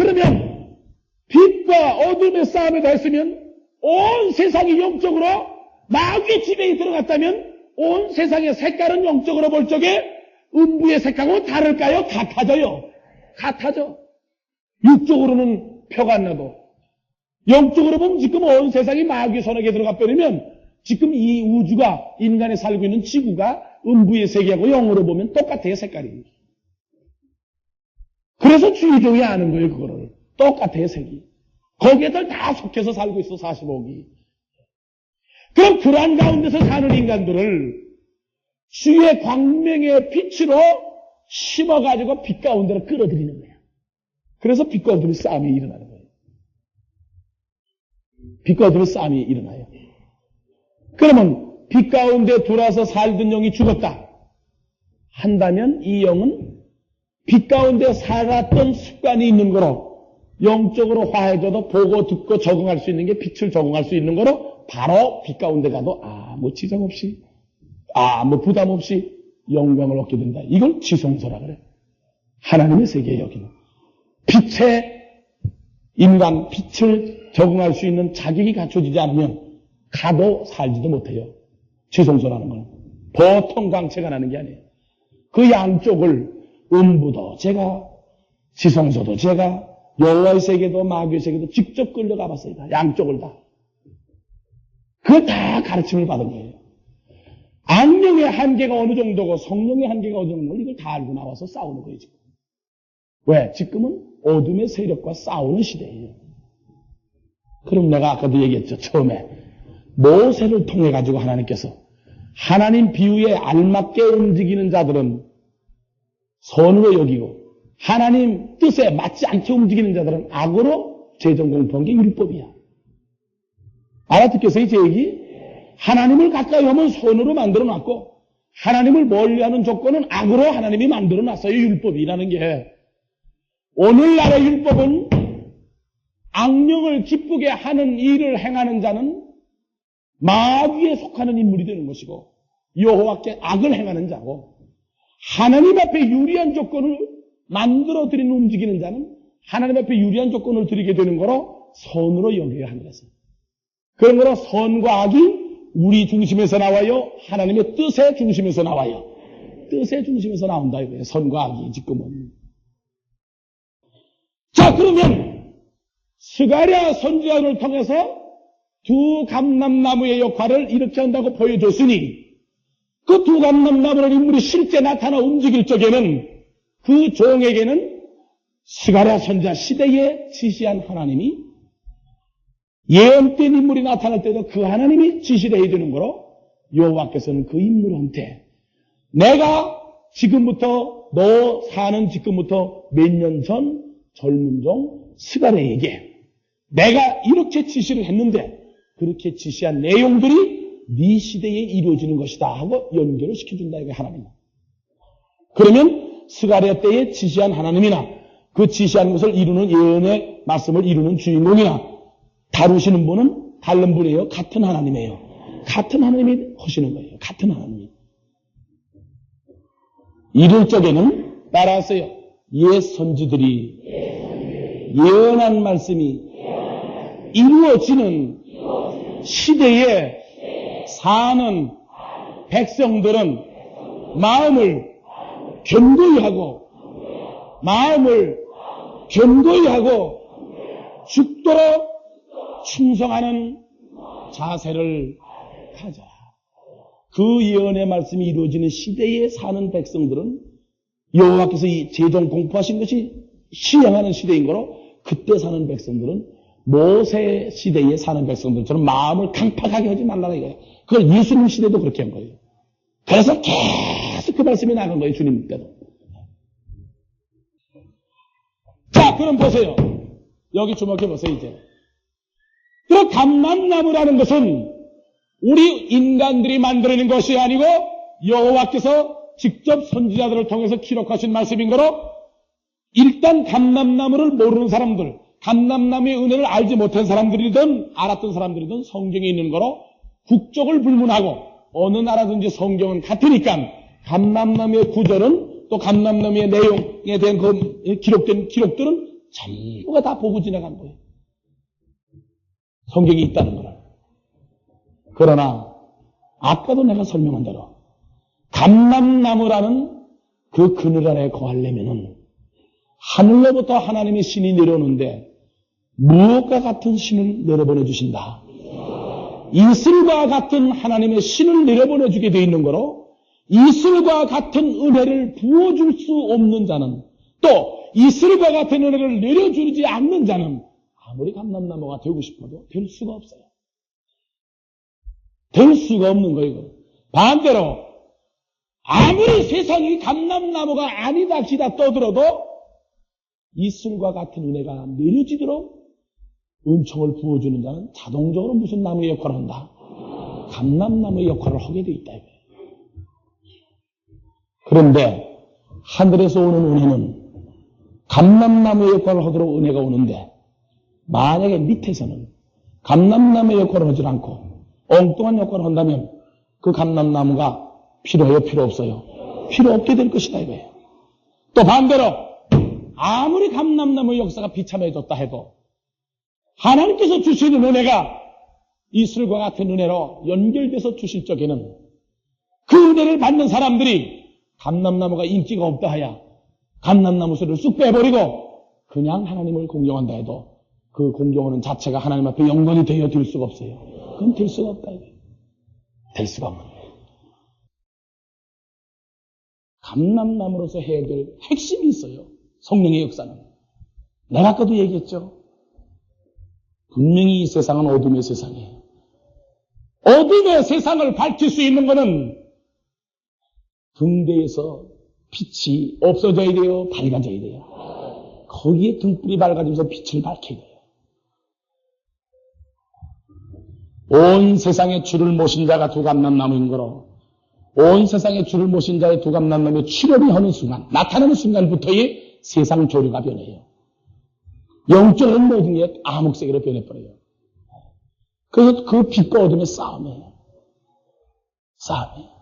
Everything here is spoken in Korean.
그러면 빛과 어둠의 싸움에 더했으면 온 세상이 영적으로 마귀의 지배에 들어갔다면 온 세상의 색깔은 영적으로 볼 적에 음부의 색깔하고 다를까요? 같아져요. 같아져. 육적으로는 표가 안 나도 영적으로 보면 지금 온 세상이 마귀의 손에게 들어가 버리면 지금 이 우주가 인간이 살고 있는 지구가 음부의 세계하고 영으로 보면 똑같아요 색깔이. 그래서 주의종이 아는 거예요 그거를. 똑같아요 색이. 거기에들 다 속해서 살고 있어 45기. 그럼 불안 가운데서 사는 인간들을 주의 광명의 빛으로 심어가지고 빛 가운데로 끌어들이는 거야. 그래서 빛과 어둠의 싸움이 일어나는 거예요. 빛과 어둠의 싸움이 일어나요. 그러면 빛 가운데 돌아서 살던 영이 죽었다. 한다면 이 영은 빛 가운데 살았던 습관이 있는 거로 영적으로 화해져도 보고 듣고 적응할 수 있는 게 빛을 적응할 수 있는 거로 바로 빛 가운데 가도 아무 지장 없이 아무 부담 없이 영광을 얻게 된다. 이걸 지성소라 그래. 하나님의 세계에 여기는 빛의 인간 빛을 적응할 수 있는 자격이 갖춰지지 않으면 가도 살지도 못해요. 지성소라는 건 보통 광채가 나는 게 아니에요. 그 양쪽을 음부도 제가 지성소도 제가 여호와의 세계도 마귀의 세계도 직접 끌려가 봤어요. 다. 양쪽을 다. 그걸 다 가르침을 받은 거예요. 악령의 한계가 어느 정도고 성령의 한계가 어느 정도고 이걸 다 알고 나와서 싸우는 거예요. 지금. 왜? 지금은 어둠의 세력과 싸우는 시대예요. 그럼 내가 아까도 얘기했죠. 처음에 모세를 통해 가지고 하나님께서 하나님 비유에 알맞게 움직이는 자들은 선으로 여기고 하나님 뜻에 맞지 않게 움직이는 자들은 악으로 재정 공포한 게 율법이야. 알아듣겠어요, 제 얘기? 하나님을 가까이 하면 선으로 만들어 놨고, 하나님을 멀리하는 조건은 악으로 하나님이 만들어 놨어요, 율법이라는 게. 오늘날의 율법은 악령을 기쁘게 하는 일을 행하는 자는 마귀에 속하는 인물이 되는 것이고, 여호와께 악을 행하는 자고, 하나님 앞에 유리한 조건을 만들어 드리는 움직이는 자는 하나님 앞에 유리한 조건을 드리게 되는 거로 선으로 여겨야 것은. 그런 거로 선과 악이 우리 중심에서 나와요. 하나님의 뜻의 중심에서 나와요. 뜻의 중심에서 나온다 이거예요. 선과 악이 지금은. 자 그러면 스가랴 선지자를 통해서 두 감람나무의 역할을 이렇게 한다고 보여줬으니 그 두 감람나무는 인물이 실제 나타나 움직일 적에는 그 종에게는 스가랴 선자 시대에 지시한 하나님이 예언된 인물이 나타날 때도 그 하나님이 지시를 해주는 거로 여호와께서는 그 인물한테 내가 지금부터 너 사는 지금부터 몇 년 전 젊은 종 스가랴에게 내가 이렇게 지시를 했는데 그렇게 지시한 내용들이 네 시대에 이루어지는 것이다 하고 연결을 시켜준다 이게 하나님. 그러면 스가랴 때에 지시한 하나님이나 그 지시한 것을 이루는 예언의 말씀을 이루는 주인공이나 다루시는 분은 다른 분이에요. 같은 하나님이에요. 같은 하나님이 하시는 거예요. 같은 하나님이. 이럴 적에는 따라하세요. 옛 선지들이 예언한 말씀이 이루어지는 시대에 사는 백성들은 마음을 견고히 하고 마음을 견고히 하고 죽도록 충성하는 자세를 가져라. 그 예언의 말씀이 이루어지는 시대에 사는 백성들은 여호와께서 이 제정 공포하신 것이 시행하는 시대인 거로 그때 사는 백성들은 모세 시대에 사는 백성들처럼 마음을 강팍하게 하지 말라는 이거예요. 그걸 예수님 시대도 그렇게 한 거예요. 그래서 계속 그 말씀이 나는 거예요. 주님 때도. 자, 그럼 보세요. 여기 주목해 보세요, 이제. 그 감람나무라는 것은 우리 인간들이 만들어낸 것이 아니고 여호와께서 직접 선지자들을 통해서 기록하신 말씀인 거로 일단 감람나무를 모르는 사람들, 감람나무의 은혜를 알지 못한 사람들이든 알았던 사람들이든 성경에 있는 거로 국적을 불문하고 어느 나라든지 성경은 같으니까 감람나무의 구절은 또 감람나무의 내용에 대한 그 기록된 기록들은 전부가 다 보고 지나간 거예요. 성경이 있다는 거를. 그러나 아까도 내가 설명한 대로 감람나무라는 그 그늘 아래 거하려면은 하늘로부터 하나님의 신이 내려오는데 무엇과 같은 신을 내려보내 주신다. 이슬과 같은 하나님의 신을 내려보내 주게 되어 있는 거로 이슬과 같은 은혜를 부어줄 수 없는 자는 또 이슬과 같은 은혜를 내려주지 않는 자는 아무리 감람나무가 되고 싶어도 될 수가 없어요. 될 수가 없는 거예요. 반대로 아무리 세상이 감람나무가 아니다 기다 떠들어도 이슬과 같은 은혜가 내려지도록 은총을 부어주는 자는 자동적으로 무슨 나무의 역할을 한다? 감람나무의 역할을 하게 돼 있다. 그런데 하늘에서 오는 은혜는 감람나무의 역할을 하도록 은혜가 오는데 만약에 밑에서는 감람나무의 역할을 하지 않고 엉뚱한 역할을 한다면 그 감람나무가 필요해요? 필요 없어요? 필요 없게 될 것이다 이거예요. 또 반대로 아무리 감람나무 역사가 비참해졌다 해도 하나님께서 주시는 은혜가 이슬과 같은 은혜로 연결돼서 주실 적에는 그 은혜를 받는 사람들이 감람나무가 인기가 없다 하야 감람나무 소리를 쑥 빼버리고 그냥 하나님을 공경한다 해도 그 공경하는 자체가 하나님 앞에 영원히 되어 될 수가 없어요. 그건 될 수가 없다. 될 수가 없는. 감람나무로서 해야 될 핵심이 있어요. 성령의 역사는. 내가 아까도 얘기했죠. 분명히 이 세상은 어둠의 세상이에요. 어둠의 세상을 밝힐 수 있는 것은 등대에서 빛이 없어져야 돼요? 밝아져야 돼요? 거기에 등불이 밝아지면서 빛을 밝혀야 돼요. 온 세상에 주를 모신 자가 두 감람나무인 거로 온 세상에 주를 모신 자의 두 감람나무의 출현이 하는 순간 나타나는 순간부터의 세상 조류가 변해요. 영적인 모든 게 암흑색으로 변해버려요. 그래서 그 빛과 어둠의 싸움이에요. 싸움이에요.